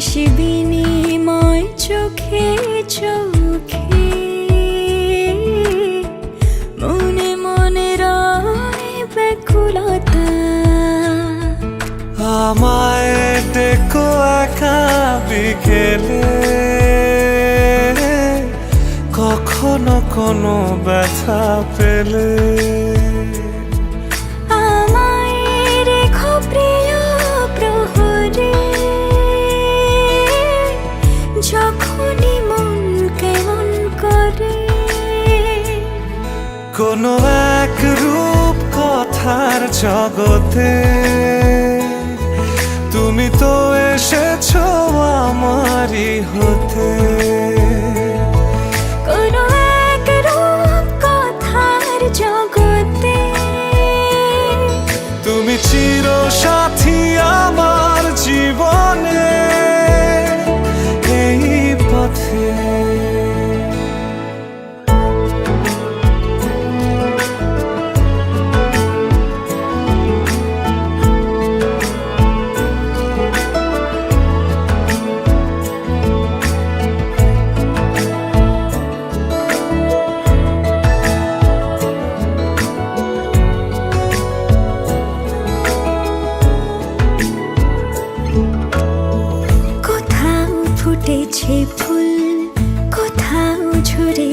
হাসি বিনিময় চোখে চোখে। মনে মনে রয় ব্যাকুলতা। আমায় ডেকো একা বিকেলে। কখনো কোনো ব্যথা পেলে। মন কেমন করে? কোনো এক রূপ কথার জগতে তুমি তো এসেছ আমারই হতে।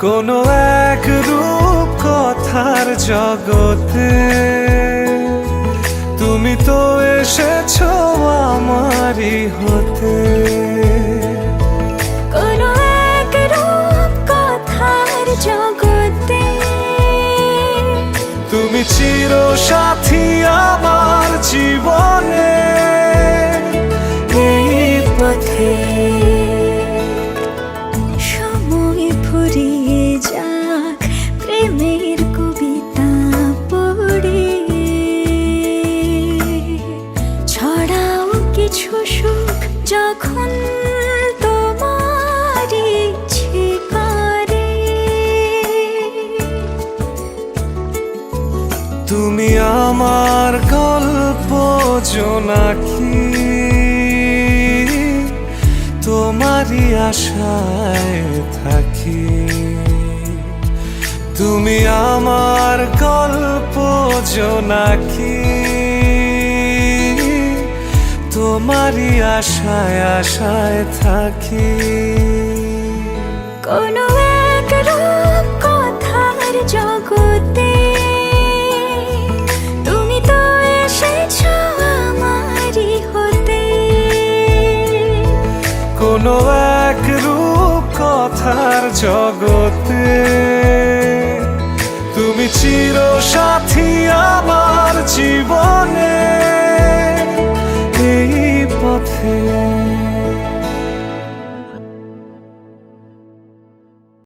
কোনো এক রূপ কথার জগতে। তুমি তো এসেছ আমারই হতে। কোনো এক রূপ কথার জগতে। তুমি চির সাথী জোনাকি তোমারই আশায় থাকি। তুমি আমার গল্প জোনাকি। তোমারই আশায় আশায় থাকি। কোনো এক কথার জগতে জগতে। তুমি চির সাথী আমার জীবন।